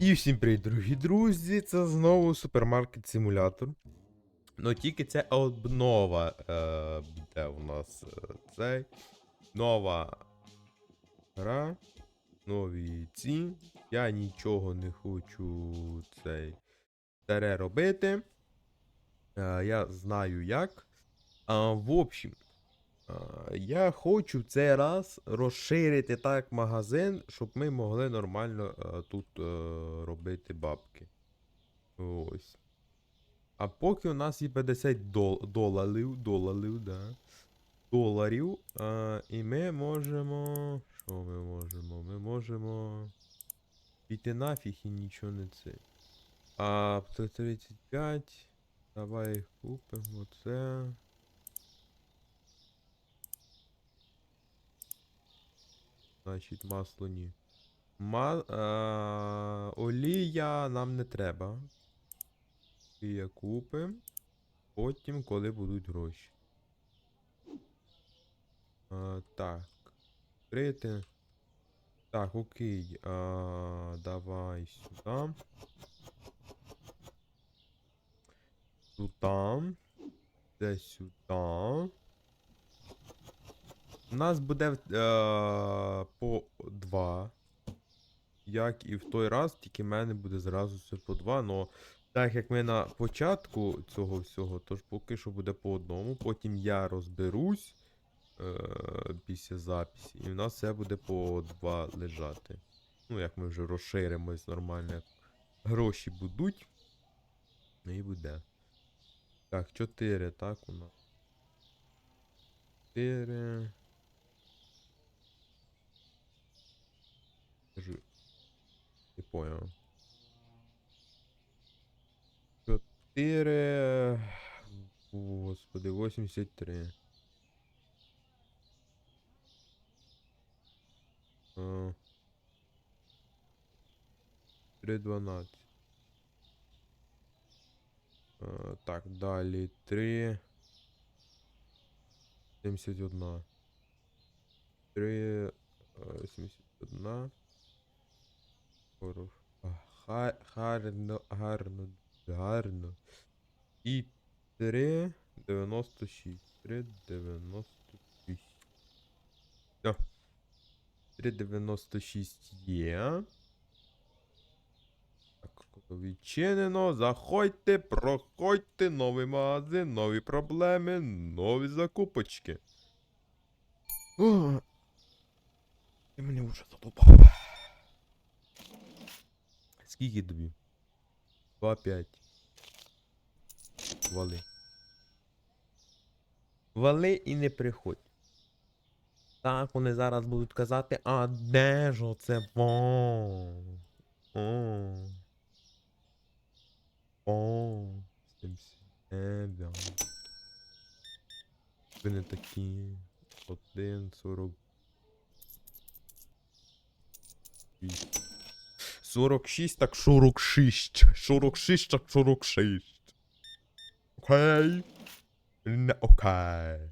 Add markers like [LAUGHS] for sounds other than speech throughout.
І всім привіт, дорогі друзі! Це знову супермаркет симулятор. Ну тільки це обнова е, буде у нас е, цей. Нова гра. Нові ці. Я нічого не хочу цей старе робити. Е, я знаю як. А, в общем, я хочу в цей раз розширити так магазин, щоб ми могли нормально тут е, робити бабки. Ось. А поки у нас є 50 дол доларів, доларів, да. Доларів. А, і ми можемо. Що ми можемо? Ми можемо. Піти нафіг і нічого не це. А 135. Давай купимо оце. Значить, масло ні. Ма... А... Олія нам не треба. Олія купимо. Потім, коли будуть гроші. А, так. Крити. Так, окей. А, давай сюди. Сюди. Де сюди. У нас буде е, по 2. Як і в той раз, тільки в мене буде зразу все по 2. Но так як ми на початку цього всього, тож поки що буде по одному. Потім я розберусь е, після записі. І в нас все буде по 2 лежати. Ну, як ми вже розширимось нормально. Як гроші будуть. Ну і буде. Так, 4, так у нас. 4. Скажи. Не понял. 4. Господи, 83. А. 3.12. А, Так, далі 3. 71. 3. 71. 40. А, ха- Гарно, гарно, гарно. І 3, 96. 3, 96. Все. 3, 96 є. Так, відчинено. Заходьте, проходьте, новий магазин, нові проблеми, нові закупочки. О, ти мене вже задобав. Скільки тобі? 2-5. Вали. Вали і не приходь. Так, вони зараз будуть казати, а де ж оце вон? О. О. Сімсебя. Ви не такі. Один, сорок. 46, так 46. 46, так 46. Окей. Не окей.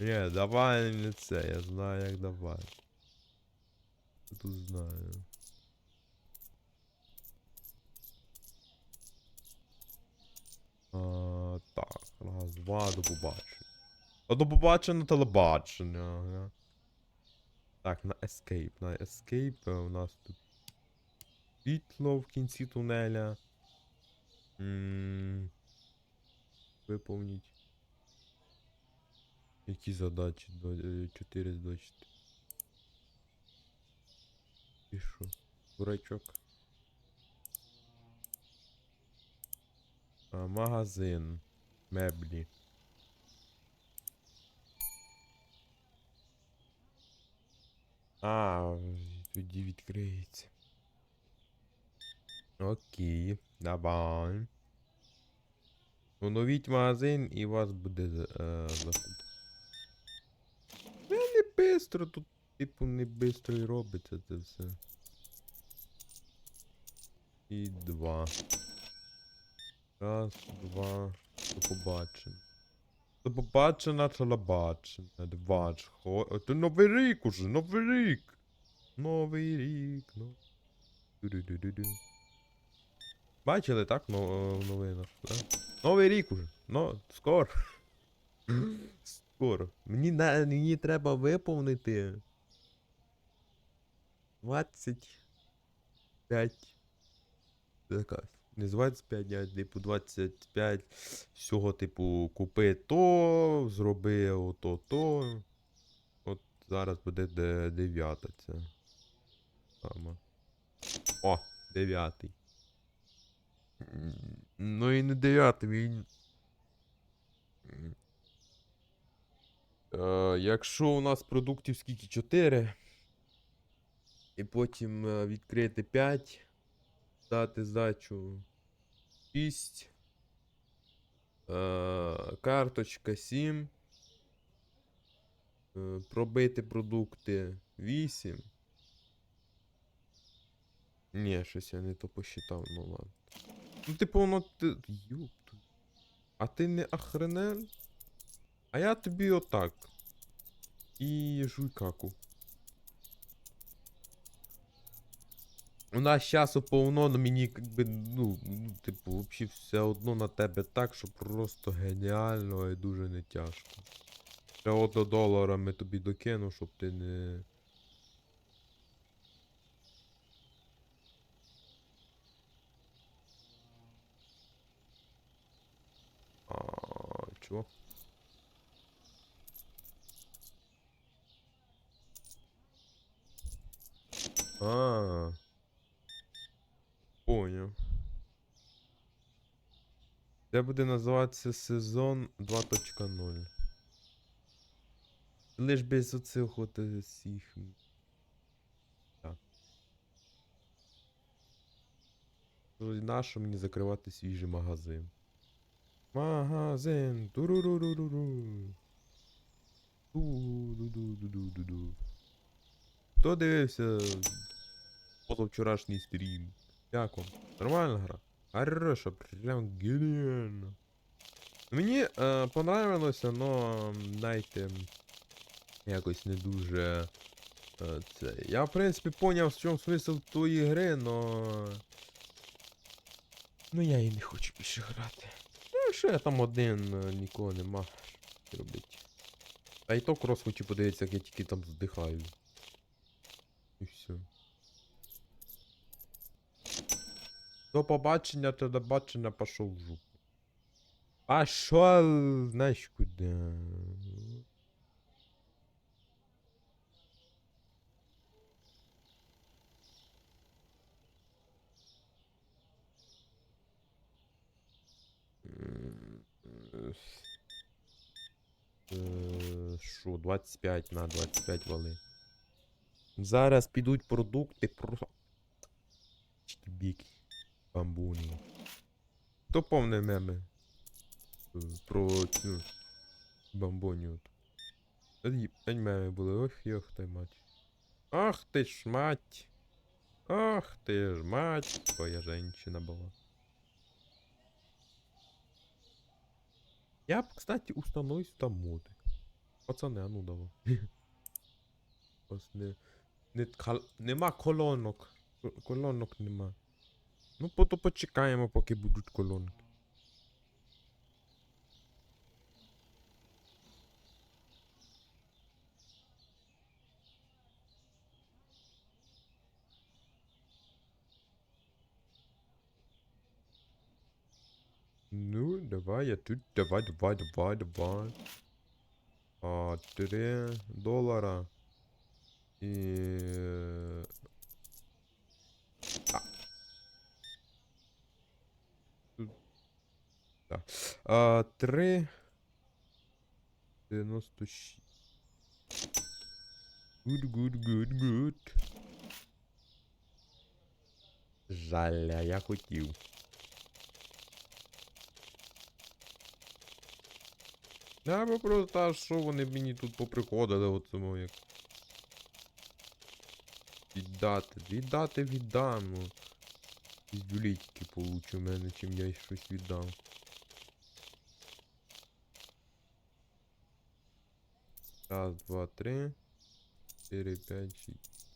Ні, давай не це, я знаю як давай. Я Тут знаю. А, так, раз, два, до побачення. А до побачення телебачення. Так, на Escape. На Escape е, у нас тут світло в кінці тунеля. Виповніть. Які задачі? Е, 4 з 24. І що? Дурачок. А, магазин. Меблі. А, тоді відкриється. Окей, давай. Оновіть магазин і вас буде е, закуп. Не бистро, тут, типу, не бистро і робиться це все. І два. Раз, два. До побачення. До побачення, телебачення. Два ж хо. Це новий рік уже, новий рік. Новий рік, ну. Ду-ду-ду-ду-ду. Бачили, так? Но, в новинах. Да? Новий рік уже. Ну, скоро. Скоро. Мені, мені треба виповнити 25. Якась. Не 25, а типу 25. Всього, типу, купи то, зроби ото то. От зараз буде де- дев'ята ця. Сама. О, дев'ятий. Ну і не дев'ятий, він. Е, якщо у нас продуктів скільки 4, і потім е, відкрити 5, дати здачу 6, е, карточка 7, е, пробити продукти 8. Ні, щось я не то посчитав, ну ладно. Ну, типу, воно ти. Юпту. А ти не охренен? А я тобі отак. І жуй каку. У нас часу повно, но мені якби, ну, ну, типу, взагалі все одно на тебе так, що просто геніально і дуже не тяжко. Ще одно доларами тобі докину, щоб ти не. Чого? А. Поняв. Це буде називатися сезон 2.0. Лиш без оцих от всіх. Так. Нащо мені закривати свіжий магазин? Магазин. Туруруруруру. Ду-ду-ду-ду-ду-ду-ду. Хто дивився позавчорашній стрім? Як вам? Нормальна гра? Хороша, прям геніально. Мені е, понравилося, но знаєте, якось не дуже. Е, це. Я в принципі поняв, в чому смисл тої гри, но. Ну я і не хочу більше грати. Що я там один, е, нікого нема. Робити. А і то крос хочу подивитися, як я тільки там здихаю. І все. До побачення, то до бачення пішов в жопу. А знаєш куди? Е, Е, Що, 25 на 25 вали. Зараз підуть продукти просто. Чтібіки. Бамбуні. То повне меми. е, Про цю бамбоню. П'ять меми були. Ох, йох ти мать. Ах ти ж мать. Ах ти ж мать. Твоя женщина була. Я б, кстати, установлю там моды. Пацани, а ну давай. [LAUGHS] Ось не. не кал- нема колонок. Колонок нема. Ну, потом почекаємо, поки будуть колонки. Давай, я тут, давай, давай, давай, давай. А, 3 доллара. И... А. Тут- Да. А, 3... 96. Good, good, good, good. Жаль, а я хотів. Да, бо просто, а що вони мені тут поприходили от цьому як. Віддати, віддати віддам. Піздюлітики получу в мене, чим я щось віддам. Раз, два, три. Чотири, п'ять, шість.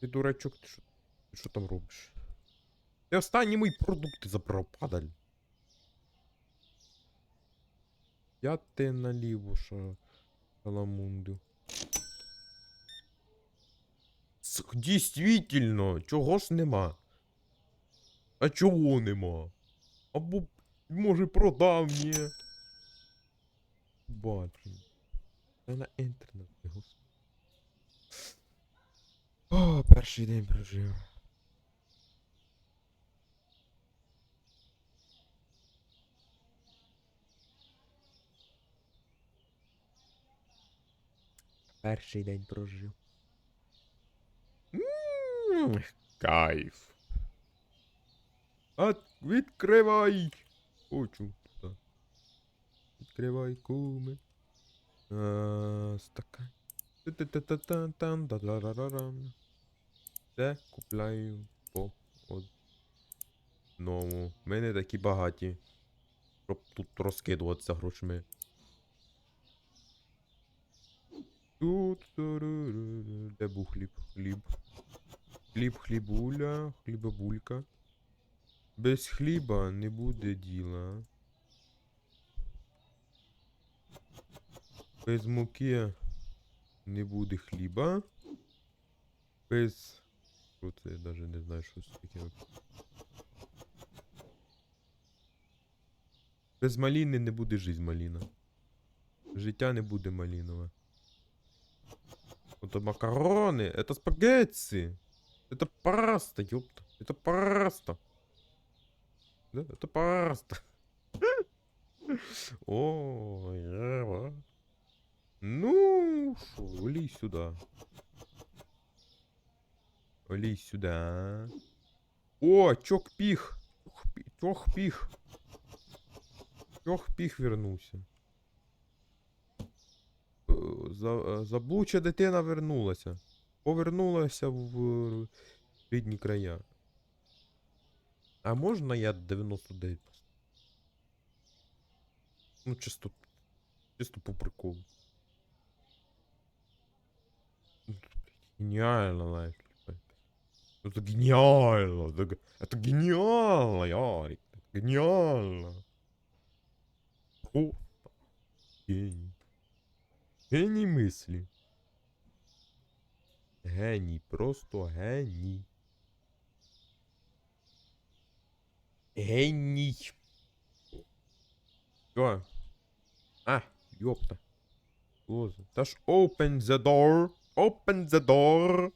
Ти дурачок, ти що, ти що там робиш? Ти останні мої продукти забрав, падаль. Я те наліво ша... шаламунду. Дійствительно, чого ж нема? А чого нема? Або, може, продав мені. Бачу. Та на інтернет, господи. О, перший день прожив. Перший день прожив. М, Кайф. От, відкривай! Хочу туди. Відкривай куми. Стакан. Да-да-да-да-дам. Це купляю по одному. Ми не такі багаті. Щоб тут розкидуватися грошми. Тут. Де був хліб? Хліб. Хліб, хлібуля, хлібабулька. Без хліба не буде діла. Без муки не буде хліба. Без. Що це я навіть не знаю, що це таке. Без маліни не буде жизнь маліна. Життя не буде малінове. Это макароны, это спагетти. Это паста, ёпта. Это паста. Да, это паста. [LAUGHS] О, ява. Ну, вали сюда. Вали сюда. О, чок пих. Чок пих. Чок пих вернулся. Заблуча дитина вернулася. Повернулася в е, рідні края. А можна я 99 поставлю? Ну, чисто. Чисто по приколу. Ну, блядь, Гениально, знаешь. ли, блядь. Это гениально. Это, г- это гениально, Ярик. Это гениально. О, гений. Геній мислі. Геній, просто геній. Геній. Що? А, йопта. Що за- Та ж open the door. Open the door.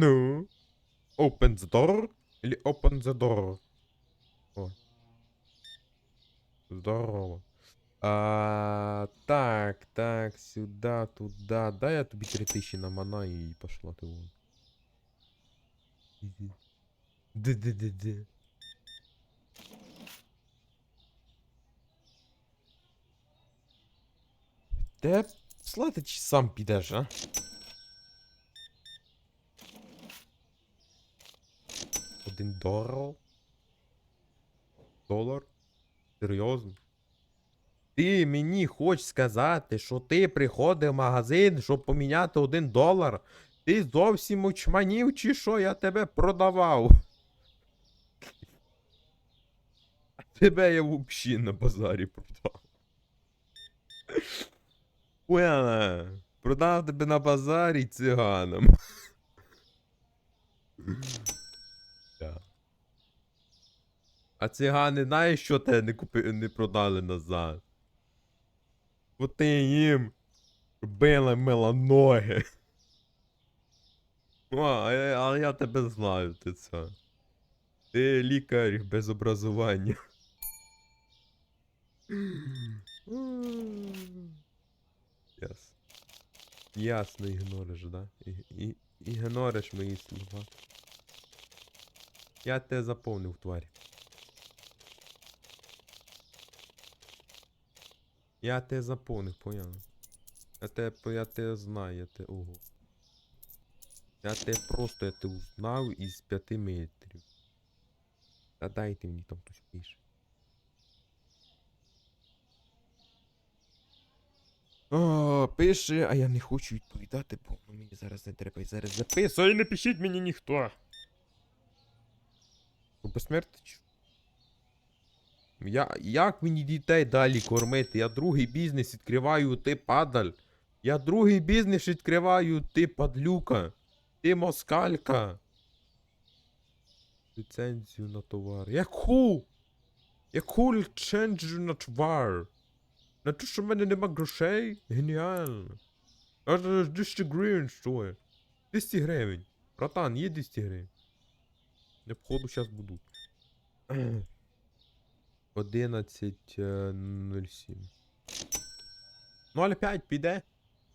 Ну. Open the door или open the door? О. Здорово. А, так, так, сюда, туда. Дай я тобі 3000 на мана і пошла ти вон. Іди. Де-де-де-де. Де слати чи сам підеш, а? Один долар? Долар? Серйозно? Ти мені хочеш сказати, що ти приходив в магазин, щоб поміняти один долар? Ти зовсім очманів, чи що я тебе продавав? А тебе я взагалі на базарі продав. Поняла? Продав тебе на базарі циганам. Да. А цигани знаєш, що те не купи... не продали назад? Бо ти їм била мила ноги. [LAUGHS] О, а я- але я тебе знаю, ти це. Ти лікар без образування. [CLEARS THROAT] Ясно. Ясно, ігнориш, да? І, і, ігнориш мої слова. Я тебе заповнив, тварь. Я тебе заповнив, поняв? Я тебе, я тебе знаю, я тебе. Ого. Я тебе просто я тебе узнав із 5 метрів. Та дайте мені там хтось пише. О, пише, а я не хочу відповідати, бо ну, мені зараз не треба і зараз записує, не пишіть мені ніхто. Що? Я, як мені дітей далі кормити? Я другий бізнес відкриваю, ти падаль. Я другий бізнес відкриваю, ти падлюка. Ти москалька. Ліцензію на товар. Яку? Яку ліцензію на товар? На те, що в мене нема грошей? Геніально. Аж 200 гривень стоїть. 200 гривень. Братан, є 200 гривень. Я походу зараз буду. 11.07. 0,5 піде?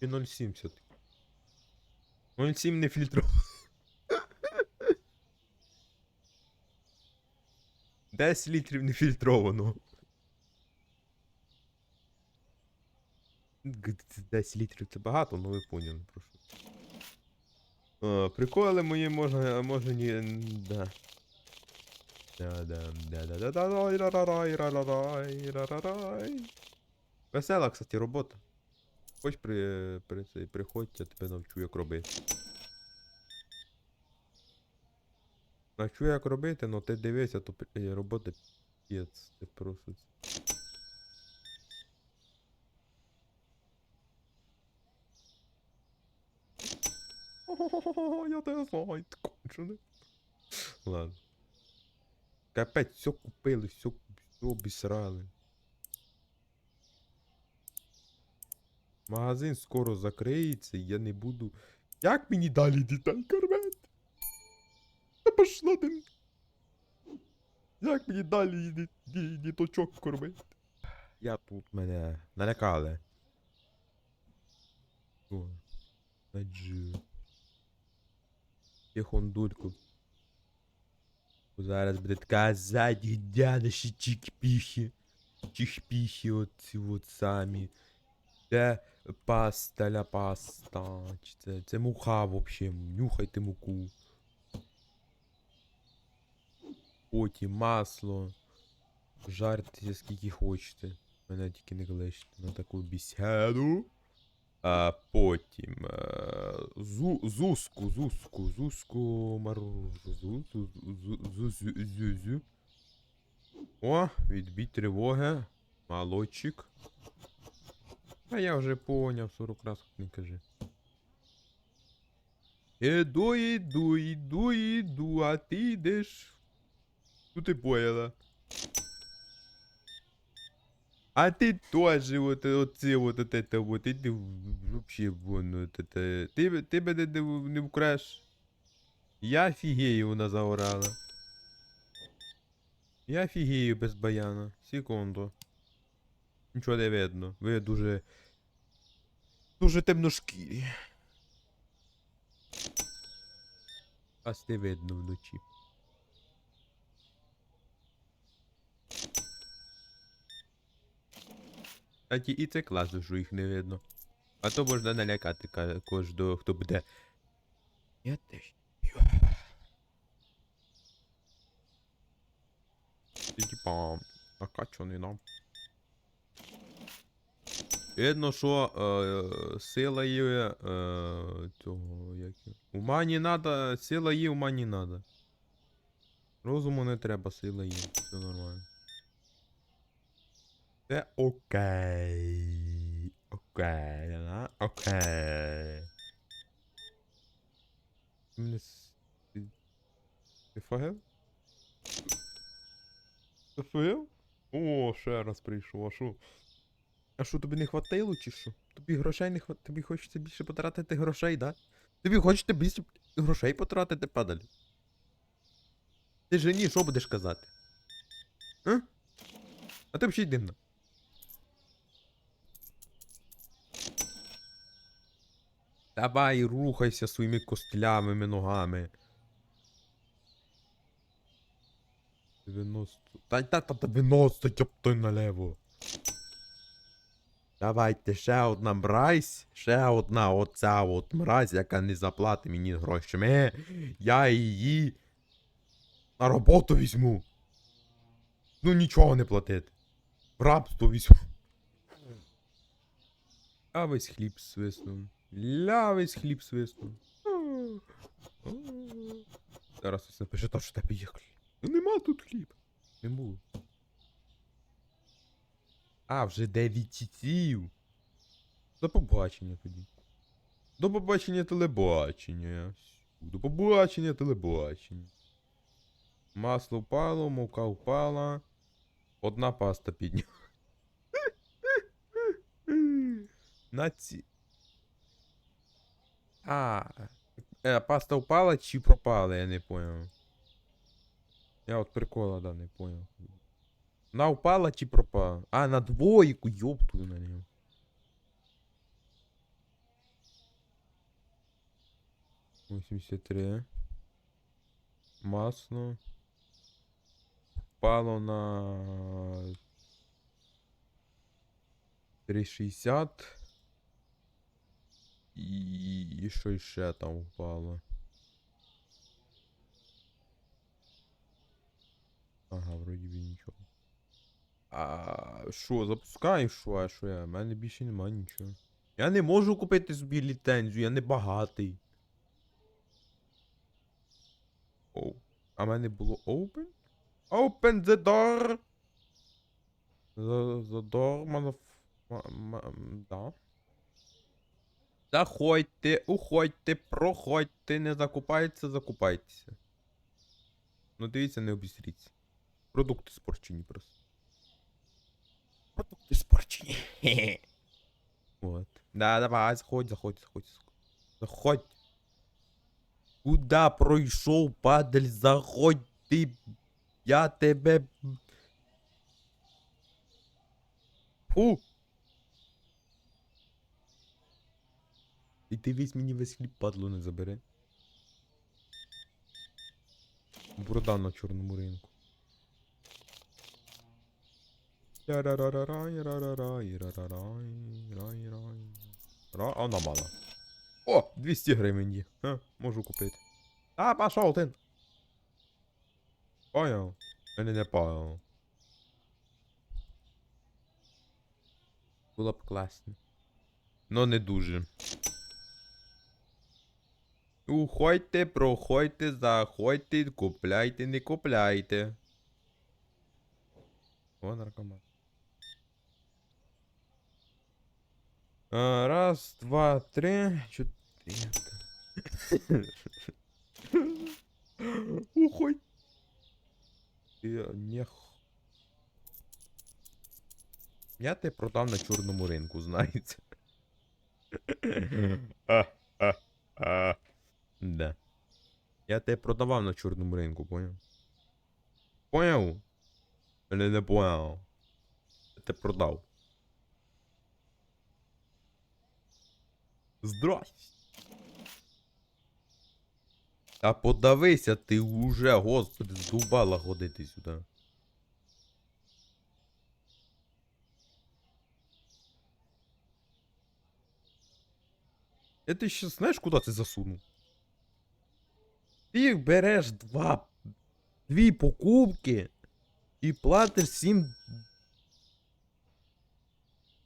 І 0,7 все-таки. 0,7 не фільтровано. 10 літрів не фільтровано. 10 літрів це багато, ну ви поняли, прошу. А, приколи мої можна, може ні. Да. Весела, кстати, робота. Хоч при, при, цей, приходь, я тебе навчу, як робити. Навчу, як робити, но ти дивися, то пи- робота п'єц. Ти просто. Я тебе знаю, кончений. Ладно. Капець, все купили, все, все обісрали. Магазин скоро закриється, я не буду. Як мені далі дітей кормити? Та пошла ти. Як мені далі ді- ді- діточок кормити? Я тут мене налякали. О, наджи. Тихондульку. Зараз буде казати, дядаші чікпіхи. Чихпіхи оці от самі. Це паста ля паста. Це, це муха вообще. Нюхайте муку. Потім масло. Жарте скільки хочете. Мене тільки не кличте на таку бесіду. А потім. е, Зу, зуску, зуску, зуску мару. Зу, зу, зу, зу, зю, зю. О, відбій тривоги. Молодчик. А я вже поняв, 40 раз не кажи. Іду, іду, іду, іду, а ти йдеш. Ну ти поняла. А ты тоже вот оце вот от это вот, и ты вообще вон вот это. Ти, ти мене не, в- не вкраш. Я офігею вона заорала. Я офігею без баяна. Секунду. Нічого не видно. Ви дуже. Дуже темношкірі. Вас не видно вночі. Кстати, і це класно, що їх не видно. А то можна налякати ка- кожного, хто буде. Я теж. І типа, накачаний нам. Видно, що е, сила є е, цього, як Ума не надо, сила є, ума не надо. Розуму не треба, сила є. Все нормально. Це окей. Окей, да? Окей. Ти фагел? Ти фагел? О, ще раз прийшов, а що? А що, тобі не хватило чи що? Тобі грошей не хватило? Тобі хочеться більше потратити грошей, да? Тобі хочеться більше грошей потратити, падаль? Ти жені, що будеш казати? А? А ти взагалі дивно. Давай рухайся своїми костлявими ногами. 90. Та та та 90, тьоп той налево. Давайте ще одна мразь, ще одна оця от мразь, яка не заплатить мені грошами. Я її на роботу візьму. Ну нічого не платити. В рабство візьму. А весь хліб свиснув. Ля весь хліб свиснув. Зараз ось напише, то, що тебе є хліб. Нема тут хліб. Не було. А, вже 9 часів. До побачення тоді. До побачення телебачення. До побачення телебачення. Масло впало, мука впала. Одна паста підняла. [LAUGHS] На ці. А. Е, паста впала чи пропала, я не понял. Я от прикола, да, не понял. Вона впала чи пропала? А, на двойку, ёптую на нього. Восемьдесят три. Масло. Впало на 360. І, і що ще там впало? Ага, вроді би нічого. А що, запускаю, що, а що я? У мене більше нема нічого. Я не можу купити собі ліцензію, я не багатий. Оу. А в мене було open? Open the door! The, the door, motherf... Да. Заходьте, уходьте, проходьте, не закупайтеся, закупайтеся. Ну дивіться, не обісріться. Продукти спорчені просто. Продукти спорчені. [LAUGHS] Вот. Да, давай, заходь, заходь, заходь. заходь. Заходь. Куда пройшов, падаль, заходь ти. Я тебе. Фу. І ти весь мені весь хліб падло не забере. Борода на чорному ринку. Ра, а вона мала. О, 200 гривень є. Ха, можу купити. А, пошов ти. Понял? Мене не понял. Було б класно. Но не дуже. Уходьте, проходьте, заходьте, купляйте, не купляйте. О, наркоман. Раз, два, три, чотири. Уходь. Я не Я тебе продав на чорному ринку, знаєте. А, а, а. Да. Я тебе продавав на чорному ринку, поняв? Поняв? Мене не поняв. Я тебе продав. Здрасте. А подавися ти уже, господи, здубала ходити сюди. Я ти ще знаєш, куди ти засунув? Ти береш два, дві покупки і платиш 7.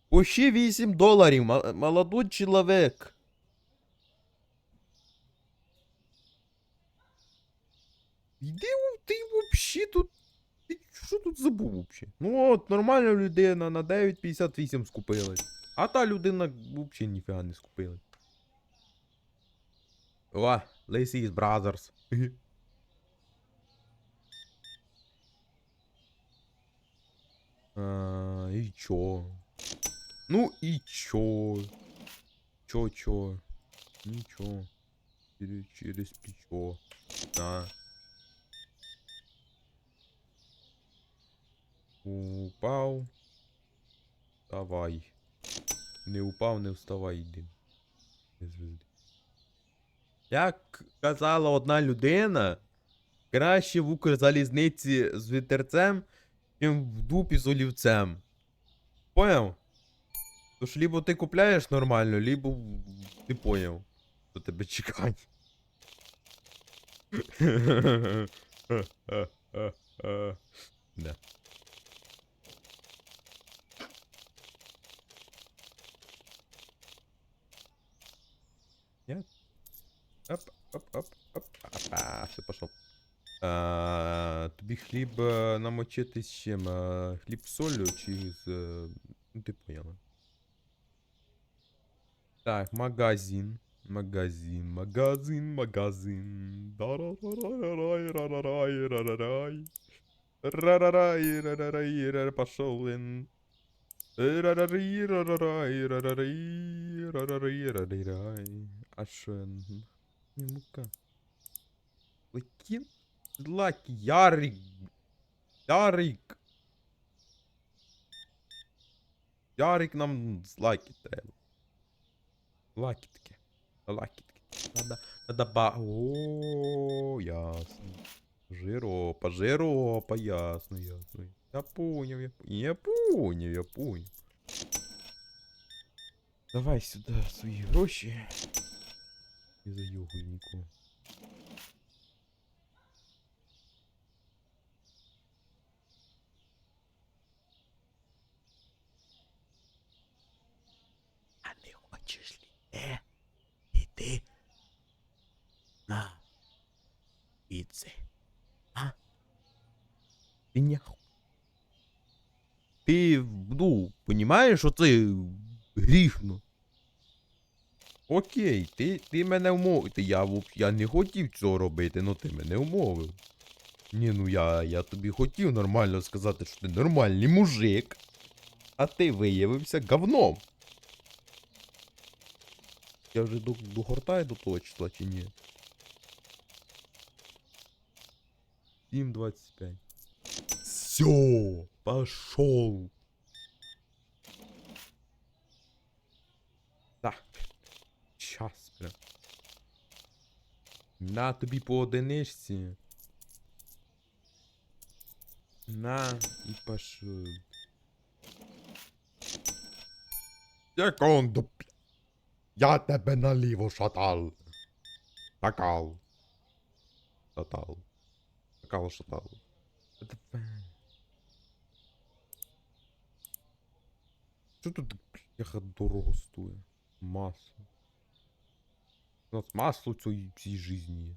Почти 8 доларів, молодой чоловік. Іди ти вообще тут. Ти що тут забув вообще? Ну от, нормальна людина на 9,58 скупилась. А та людина вообще ніфіга не скупилась. О, Lacey's Brothers. [LAUGHS] А, і чо? Ну і чо? Чо, чо? Нічого. Через, через плечо. На. Упав. Вставай. Не упав, не вставай, йди. Не звезди. Як казала одна людина, краще в Укрзалізниці з вітерцем, чим в дупі з олівцем. Поняв? Тож либо ти купляєш нормально, либо ти поняв, що тебе чекає. [LAUGHS] Да. Оп, оп, оп, оп. Опа, все пошел. А, тобі хліб е, намочити з чим? Е, Хліб з солью чи з. е, Ну, ти поняла. Так, магазин. Магазин, магазин, магазин. Дарарарарай, рарарай. Рарарай, рарарай, рар- пошел він. Рарари, рарарай, рарари, рарари, рарирай. А що? н- Ні, мука. Лакін? Лакі, Ярик. Ярик. Ярик нам з лакі треба. Лакітки. Лакітки. Надо, надо ба... О, ясно. Жиропа, жиропа, ясно, ясно. Я поняв, я поняв, я поняв, я поняв. Давай сюди свої гроші. Не заюгуй нікого. А не хочеш ли е, іти на піци? Ти няху. Ти, ну, понімаєш, що грішно. Окей, ти, ти мене умовив. Ти, я, я не хотів цього робити, ну ти мене умовив. Ні, ну я, я тобі хотів нормально сказати, що ти нормальний мужик. А ти виявився говном. Я вже до, догортаю до того числа чи ні? 7.25. Все, пошел. Так. Щас прям. На тобі по одиничці. На і пошел. Секунду. Я тебе наліво шатал. Шакал. Шатал. Шакал, шатал. Що тут бляха дорого стоїть? Масло. У нас масло цій, цій жизни є.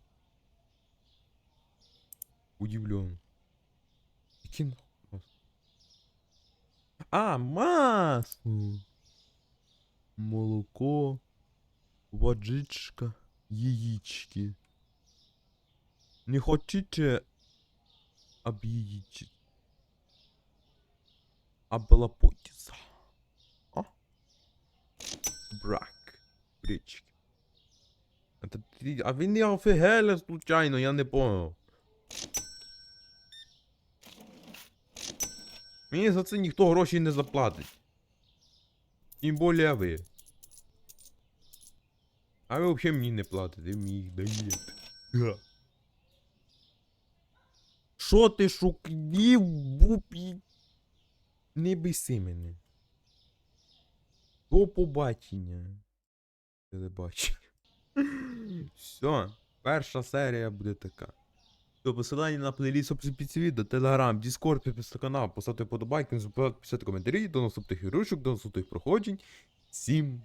Удивлен. Яке нахуй масло? А, масло! Молоко, водичка, яички. Не хотите объедить? Облапотиться. А? Брак. Брички. А він не офігели случайно, я не понял. Мені за це ніхто грошей не заплатить. Тим більше ви. А ви взагалі мені не платите, ви мені їх даєте. Що ти шукнів, бупі? Не биси мене. До побачення. Телебачення. Все, перша серія буде така. До посилання на плейліст описі під відео, телеграм, дискорд, підписати канал, поставити подобайки, писати коментарі, до наступних ігрушок, до наступних проходжень. Всім